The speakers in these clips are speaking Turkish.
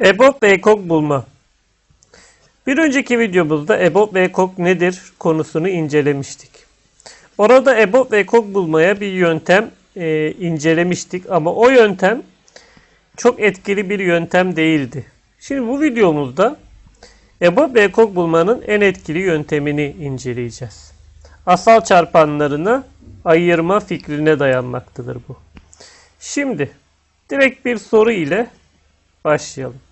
EBOB ve EKOK bulma. Bir önceki videomuzda EBOB ve EKOK nedir konusunu incelemiştik. Orada EBOB ve EKOK bulmaya bir yöntem e, incelemiştik ama o yöntem çok etkili bir yöntem değildi. Şimdi bu videomuzda EBOB ve EKOK bulmanın en etkili yöntemini inceleyeceğiz. Asal çarpanlarını ayırma fikrine dayanmaktadır bu. Şimdi direkt bir soru ile başlayalım.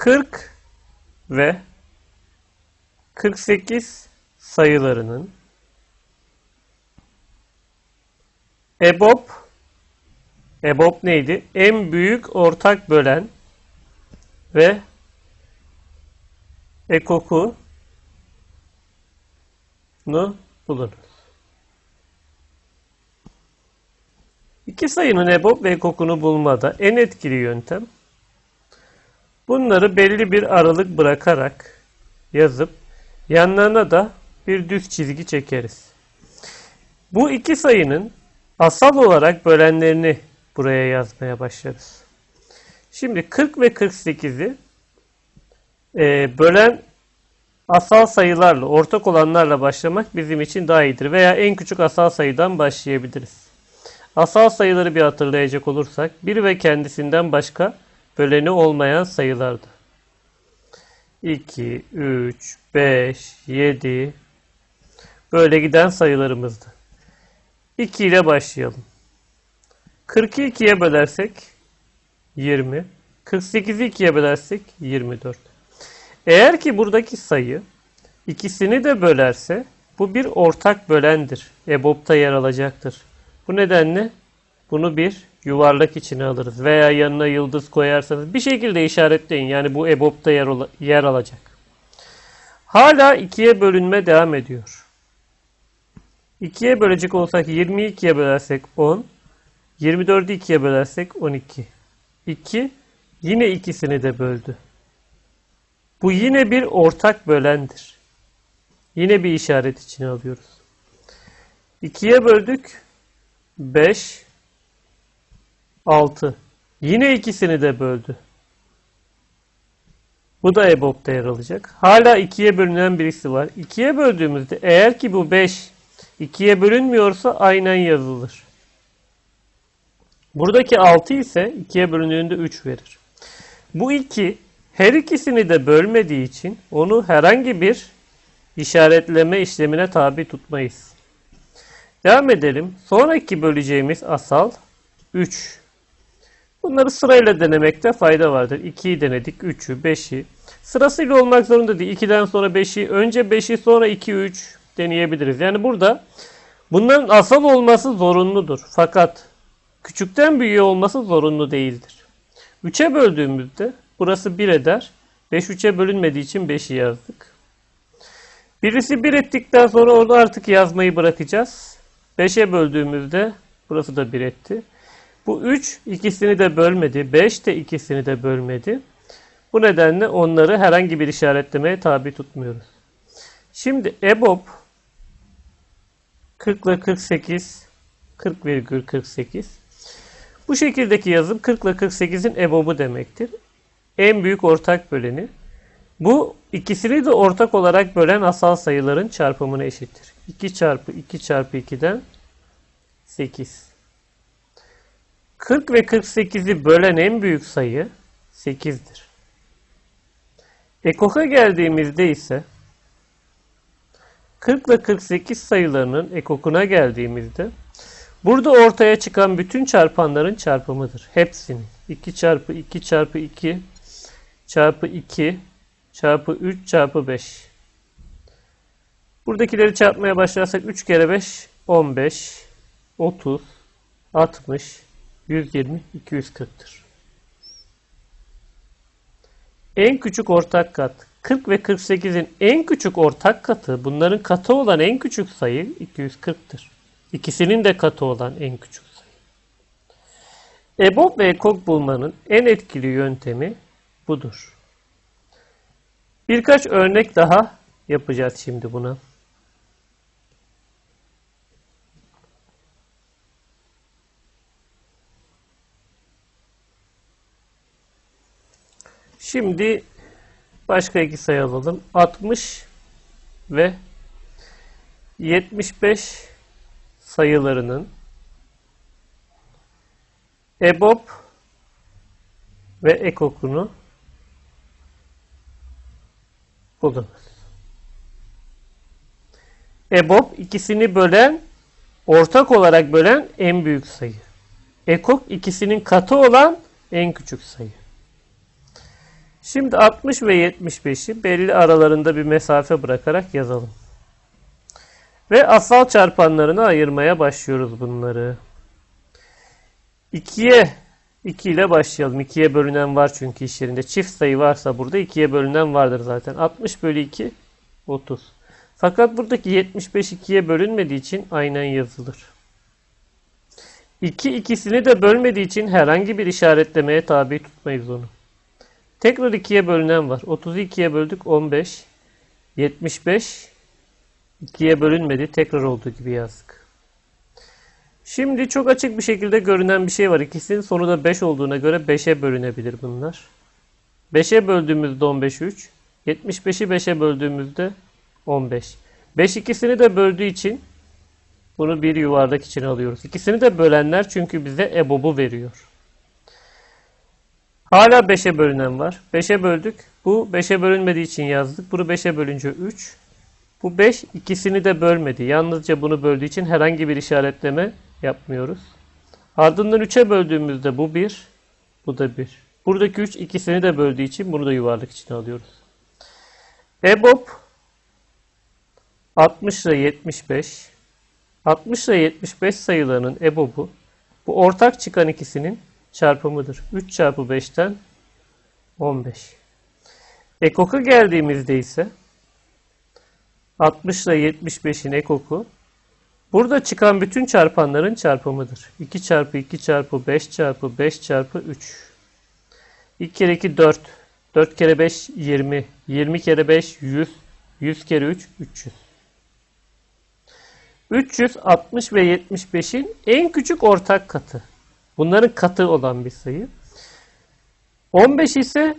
40 ve 48 sayılarının EBOB EBOB neydi? En büyük ortak bölen ve ekoku nu bulunuz. İki sayının EBOB ve ekokunu bulmada en etkili yöntem bunları belli bir aralık bırakarak yazıp yanlarına da bir düz çizgi çekeriz. Bu iki sayının asal olarak bölenlerini buraya yazmaya başlarız. Şimdi 40 ve 48'i e, bölen asal sayılarla, ortak olanlarla başlamak bizim için daha iyidir. Veya en küçük asal sayıdan başlayabiliriz. Asal sayıları bir hatırlayacak olursak, bir ve kendisinden başka böleni olmayan sayılardı. 2, 3, 5, 7 böyle giden sayılarımızdı. 2 ile başlayalım. 40'ı 2'ye bölersek 20. 48'i 2'ye bölersek 24. Eğer ki buradaki sayı ikisini de bölerse bu bir ortak bölendir. EBOB'da yer alacaktır. Bu nedenle bunu bir yuvarlak içine alırız. Veya yanına yıldız koyarsanız bir şekilde işaretleyin. Yani bu EBOB'da yer, yer alacak. Hala ikiye bölünme devam ediyor. 2'ye bölecek olsak 20'yi 2'ye bölersek 10. 24'ü 2'ye bölersek 12. 2 yine ikisini de böldü. Bu yine bir ortak bölendir. Yine bir işaret içine alıyoruz. 2'ye böldük. 5 6 Yine ikisini de böldü. Bu da EBOB'da yer alacak. Hala 2'ye bölünen birisi var. 2'ye böldüğümüzde eğer ki bu 5 2'ye bölünmüyorsa aynen yazılır. Buradaki 6 ise 2'ye bölündüğünde 3 verir. Bu 2 her ikisini de bölmediği için onu herhangi bir işaretleme işlemine tabi tutmayız. Devam edelim. Sonraki böleceğimiz asal 3. Bunları sırayla denemekte fayda vardır. 2'yi denedik, 3'ü, 5'i. Sırasıyla olmak zorunda değil. 2'den sonra 5'i, önce 5'i sonra 2, 3 deneyebiliriz. Yani burada bunların asal olması zorunludur. Fakat küçükten büyüğe olması zorunlu değildir. 3'e böldüğümüzde burası 1 eder. 5 3'e bölünmediği için 5'i yazdık. Birisi 1 ettikten sonra orada artık yazmayı bırakacağız. 5'e böldüğümüzde burası da 1 etti. Bu 3 ikisini de bölmedi. 5 de ikisini de bölmedi. Bu nedenle onları herhangi bir işaretlemeye tabi tutmuyoruz. Şimdi EBOB 40 ile 48 40,48 bu şekildeki yazım 40 ile 48'in EBOB'u demektir. En büyük ortak böleni. Bu ikisini de ortak olarak bölen asal sayıların çarpımına eşittir. 2 çarpı 2 çarpı 2'den 8. 40 ve 48'i bölen en büyük sayı 8'dir. Ekok'a geldiğimizde ise 40 ile 48 sayılarının ekokuna geldiğimizde burada ortaya çıkan bütün çarpanların çarpımıdır. Hepsinin. 2 çarpı 2 çarpı 2 çarpı 2 çarpı 3 çarpı 5. Buradakileri çarpmaya başlarsak 3 kere 5 15 30 60 120 240'tır. En küçük ortak kat 40 ve 48'in en küçük ortak katı bunların katı olan en küçük sayı 240'tır. İkisinin de katı olan en küçük sayı. EBOB ve EKOK bulmanın en etkili yöntemi budur. Birkaç örnek daha yapacağız şimdi buna. Şimdi başka iki sayı alalım. 60 ve 75 sayılarının EBOB ve ekokunu bulunuz. EBOB ikisini bölen, ortak olarak bölen en büyük sayı. Ekok ikisinin katı olan en küçük sayı. Şimdi 60 ve 75'i belli aralarında bir mesafe bırakarak yazalım. Ve asal çarpanlarını ayırmaya başlıyoruz bunları. 2'ye 2 ile başlayalım. 2'ye bölünen var çünkü iş yerinde. Çift sayı varsa burada 2'ye bölünen vardır zaten. 60 bölü 2 30. Fakat buradaki 75 2'ye bölünmediği için aynen yazılır. 2 ikisini de bölmediği için herhangi bir işaretlemeye tabi tutmayız onu. Tekrar 2'ye bölünen var. 30'u 2'ye böldük 15. 75 2'ye bölünmedi. Tekrar olduğu gibi yazdık. Şimdi çok açık bir şekilde görünen bir şey var. İkisinin sonu da 5 olduğuna göre 5'e bölünebilir bunlar. 5'e böldüğümüzde 15 3. 75'i 5'e böldüğümüzde 15. 5 ikisini de böldüğü için bunu bir yuvarlak için alıyoruz. İkisini de bölenler çünkü bize EBOB'u veriyor. Hala 5'e bölünen var. 5'e böldük. Bu 5'e bölünmediği için yazdık. Bunu 5'e bölünce 3. Bu 5 ikisini de bölmedi. Yalnızca bunu böldüğü için herhangi bir işaretleme yapmıyoruz. Ardından 3'e böldüğümüzde bu 1. Bu da 1. Buradaki 3 ikisini de böldüğü için bunu da yuvarlak içine alıyoruz. EBOB 60 ile 75. 60 ile 75 sayılarının EBOB'u bu ortak çıkan ikisinin çarpımıdır. 3 çarpı 5'ten 15. Ekok'a geldiğimizde ise 60 ile 75'in ekoku burada çıkan bütün çarpanların çarpımıdır. 2 çarpı 2 çarpı 5 çarpı 5 çarpı 3. 2 kere 2 4. 4 kere 5 20. 20 kere 5 100. 100 kere 3 300. 360 ve 75'in en küçük ortak katı. Bunların katı olan bir sayı. 15 ise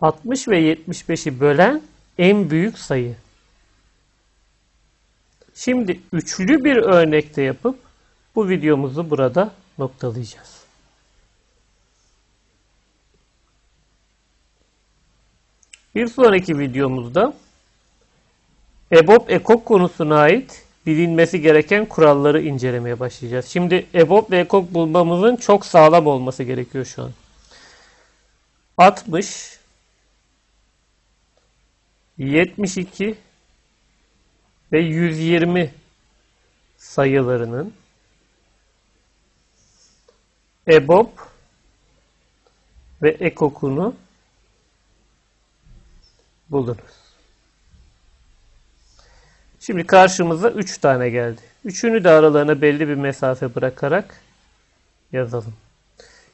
60 ve 75'i bölen en büyük sayı. Şimdi üçlü bir örnekte yapıp bu videomuzu burada noktalayacağız. Bir sonraki videomuzda EBOB ekok konusuna ait bilinmesi gereken kuralları incelemeye başlayacağız. Şimdi EBOB ve ekok bulmamızın çok sağlam olması gerekiyor şu an. 60 72 ve 120 sayılarının EBOB ve ekokunu bulunuz. Şimdi karşımıza 3 tane geldi. Üçünü de aralarına belli bir mesafe bırakarak yazalım.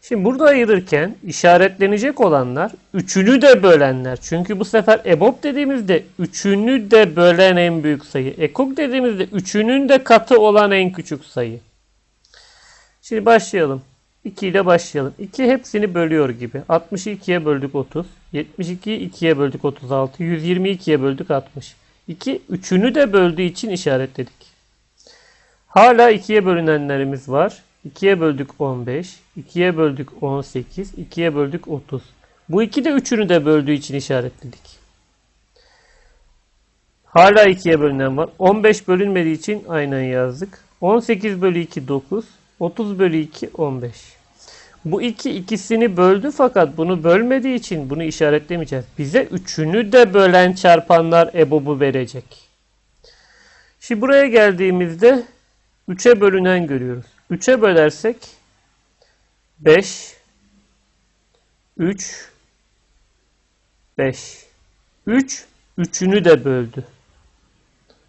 Şimdi burada ayırırken işaretlenecek olanlar üçünü de bölenler. Çünkü bu sefer EBOB dediğimizde üçünü de bölen en büyük sayı. EKOK dediğimizde üçünün de katı olan en küçük sayı. Şimdi başlayalım. 2 ile başlayalım. 2 hepsini bölüyor gibi. 60'ı 2'ye böldük 30. 72'yi 2'ye böldük 36. 120'yi 2'ye böldük 60. 2 üçünü de böldüğü için işaretledik. Hala 2'ye bölünenlerimiz var. 2'ye böldük 15, 2'ye böldük 18, 2'ye böldük 30. Bu iki de üçünü de böldüğü için işaretledik. Hala 2'ye bölünen var. 15 bölünmediği için aynen yazdık. 18 bölü 2 9, 30 bölü 2 15. Bu iki ikisini böldü fakat bunu bölmediği için bunu işaretlemeyeceğiz. Bize üçünü de bölen çarpanlar EBOB'u verecek. Şimdi buraya geldiğimizde 3'e bölünen görüyoruz. 3'e bölersek 5 3 5 3 üçünü de böldü.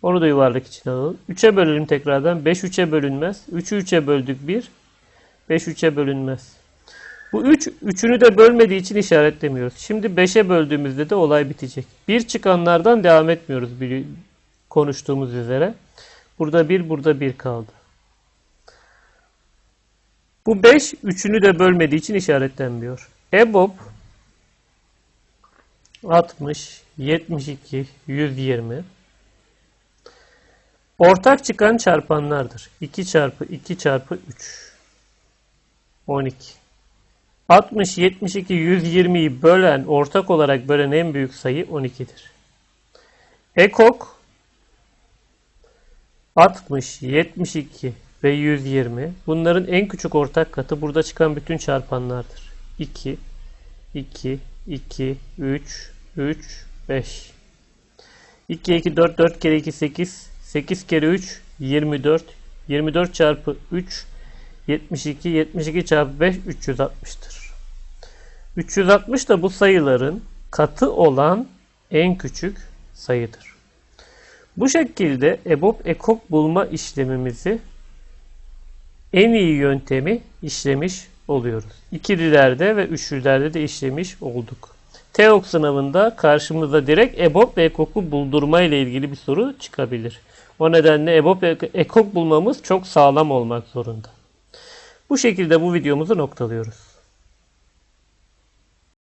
Onu da yuvarlak içine alalım. 3'e bölelim tekrardan. 5 3'e bölünmez. 3'ü 3'e böldük 1. 5 3'e bölünmez. Bu 3 üç, üçünü de bölmediği için işaretlemiyoruz. Şimdi 5'e böldüğümüzde de olay bitecek. 1 çıkanlardan devam etmiyoruz konuştuğumuz üzere. Burada 1 burada 1 kaldı. Bu 5 üçünü de bölmediği için işaretlenmiyor. EBOB 60, 72, 120. Ortak çıkan çarpanlardır. 2 çarpı 2 çarpı 3. 12. 60, 72, 120'yi bölen, ortak olarak bölen en büyük sayı 12'dir. Ekok 60, 72 ve 120 bunların en küçük ortak katı burada çıkan bütün çarpanlardır. 2, 2, 2, 3, 3, 5. 2, 2, 4, 4 kere 2, 8. 8 kere 3, 24. 24 çarpı 3, 72. 72 çarpı 5, 360'tır. 360 da bu sayıların katı olan en küçük sayıdır. Bu şekilde EBOB ekok bulma işlemimizi en iyi yöntemi işlemiş oluyoruz. İkililerde ve üçlülerde de işlemiş olduk. TEOK sınavında karşımıza direkt EBOB ve EKOK'u buldurma ile ilgili bir soru çıkabilir. O nedenle EBOB ve EKOK bulmamız çok sağlam olmak zorunda. Bu şekilde bu videomuzu noktalıyoruz.